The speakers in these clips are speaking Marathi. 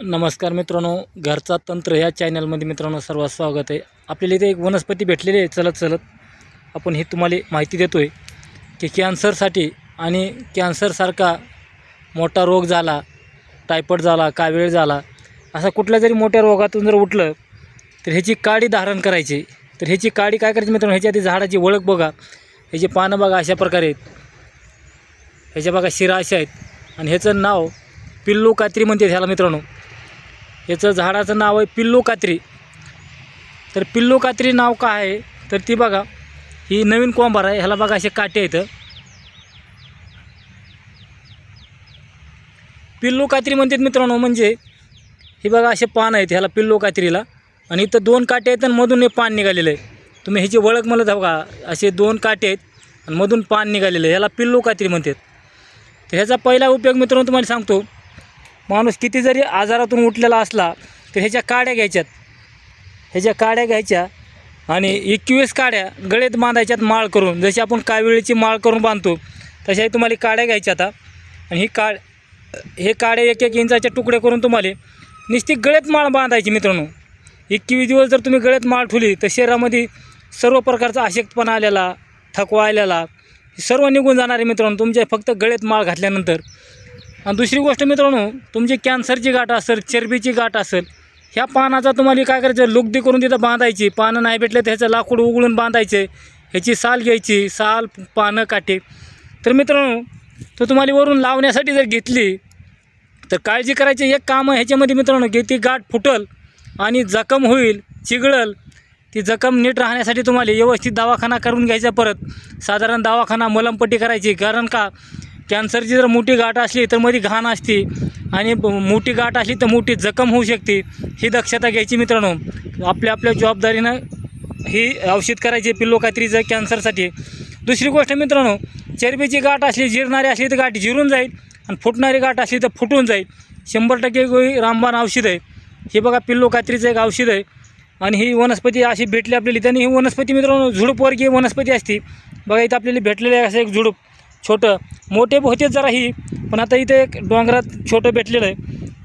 नमस्कार मित्रांनो घरचा तंत्र या चॅनलमध्ये मित्रांनो सर्वात स्वागत आहे. आपल्याला इथे एक वनस्पती भेटलेली आहे चलत चलत. आपण ही तुम्हाला माहिती देतो आहे की कॅन्सरसाठी आणि कॅन्सरसारखा मोठा रोग झाला टायफॉईड झाला कावीळ झाला असा कुठल्या जरी मोठ्या रोगातून जर उठलं तर ह्याची काडी धारण करायची. तर ह्याची काडी काय करायची मित्रांनो ह्याच्या आधी झाडाची ओळख बघा. ह्याची पानं बघा अशा प्रकारे आहेत. ह्याच्या बघा शिरा अशा आहेत. आणि ह्याचं नाव पिल्लू कात्री म्हणते ह्याला मित्रांनो. याचं झाडाचं नाव आहे पिल्लू कात्री. तर पिल्लू कात्री नाव काय आहे? तर ती बघा ही नवीन कोंबार आहे ह्याला बघा असे काटे आहेत. पिल्लू कात्री म्हणतात मित्रांनो म्हणजे ही बघा असे पान आहेत ह्याला पिल्लू कात्रीला. आणि इथं दोन काटे आहेत आणि मधून हे पान निघालेलं आहे. तुम्ही ह्याची ओळख म्हणत बघा असे दोन काटे आहेत आणि मधून पान निघालेलं आहे. ह्याला पिल्लू कात्री म्हणतात. तर ह्याचा पहिला उपयोग मित्रांनो तुम्हाला सांगतो. माणूस किती जरी आजारातून उठलेला असला तर ह्याच्या काड्या घ्यायच्यात. ह्याच्या काड्या घ्यायच्या आणि एकवीस काड्या गळेत बांधायच्यात माळ करून जशी आपण कावेळीची माळ करून बांधतो तशाही तुम्हाला काड्या घ्यायच्या आता. आणि ही काड हे काड्या एक एक इंचाच्या तुकडे करून तुम्हाला नुसती गळ्यात माळ बांधायची मित्रांनो. एकवीस दिवस जर तुम्ही गळ्यात माळ ठेवली तर शरीरामध्ये सर्व प्रकारचा अशक्तपणा आलेला थकवा आलेला सर्व निघून जाणारे मित्रांनो. तुमच्या फक्त गळ्यात माळ घातल्यानंतर आणि दुसरी गोष्ट मित्रांनो तुमची कॅन्सरची गाठ असेल चरबीची गाठ असेल ह्या पानाचा तुम्हाला काय करायचं लुगदी करून तिथं बांधायची. पानं नाही भेटले तर ह्याचं लाकूड उघडून बांधायचे. ह्याची साल घ्यायची साल पानं काटे तर मित्रांनो तो तुम्हाला वरून लावण्यासाठी जर घेतली तर काळजी करायची. एक काम आहे ह्याच्यामध्ये मित्रांनो की ती गाठ फुटल आणि जखम होईल चिघळल ती जखम नीट राहण्यासाठी तुम्हाला व्यवस्थित दवाखाना करून घ्यायचा परत. साधारण दवाखाना मलमपट्टी करायची. कारण का? कॅन्सरची जर मोठी गाठ असली तर मध्ये घाण असते आणि मोठी गाठ असली तर मोठी जखम होऊ शकते. ही दक्षता घ्यायची मित्रांनो. आपल्या आपल्या जबाबदारीनं ही औषध करायची पिल्लो कात्रीचं कॅन्सरसाठी. दुसरी गोष्ट मित्रांनो चरबीची गाठ असली जिरणारी असली तर गाठ जिरून जाईल आणि फुटणारी गाठ असली तर फुटून जाईल. शंभर टक्के रामबाण औषध आहे. हे बघा पिल्लो कात्रीचं एक औषध आहे. आणि ही वनस्पती अशी भेटली आपल्याला. त्यांनी ही वनस्पती मित्रांनो झुडूपवर्गीय वनस्पती असते. बघा इथं आपल्याला भेटलेलं आहे असं एक झुडूप. छोटं. मोठे होते जरा ही पण आता इथे एक डोंगरात छोटं भेटलेलं आहे.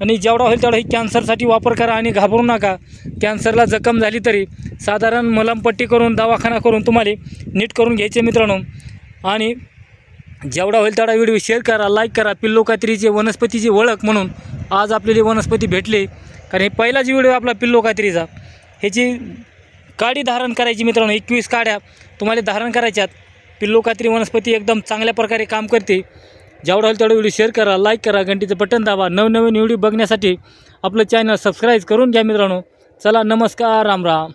आणि जेवढा होईल तेवढा ही कॅन्सरसाठी वापर करा आणि घाबरू नका. कॅन्सरला जखम झाली तरी साधारण मलमपट्टी करून दवाखाना करून तुम्हाला नीट करून घ्यायचे मित्रांनो. आणि जेवढा होईल तेवढा व्हिडिओ शेअर करा लाईक करा. पिल्लो कात्रीची वनस्पतीची ओळख म्हणून आज आपल्याला वनस्पती भेटली. कारण हे पहिलाच व्हिडिओ आपला पिल्लो कात्रीचा. ह्याची काडी धारण करायची मित्रांनो एकवीस काड्या तुम्हाला धारण करायच्यात. पिल्लो कात्री वनस्पती एकदम चांगल्या प्रकारे काम करते. जेवढा होईल तेवढा व्हिडिओ शेअर करा लाईक करा घंटीचं बटन दाबा. नवनवीन व्हिडिओ बघण्यासाठी आपलं चॅनल सबस्क्राईब करून घ्या मित्रांनो. चला नमस्कार राम राम.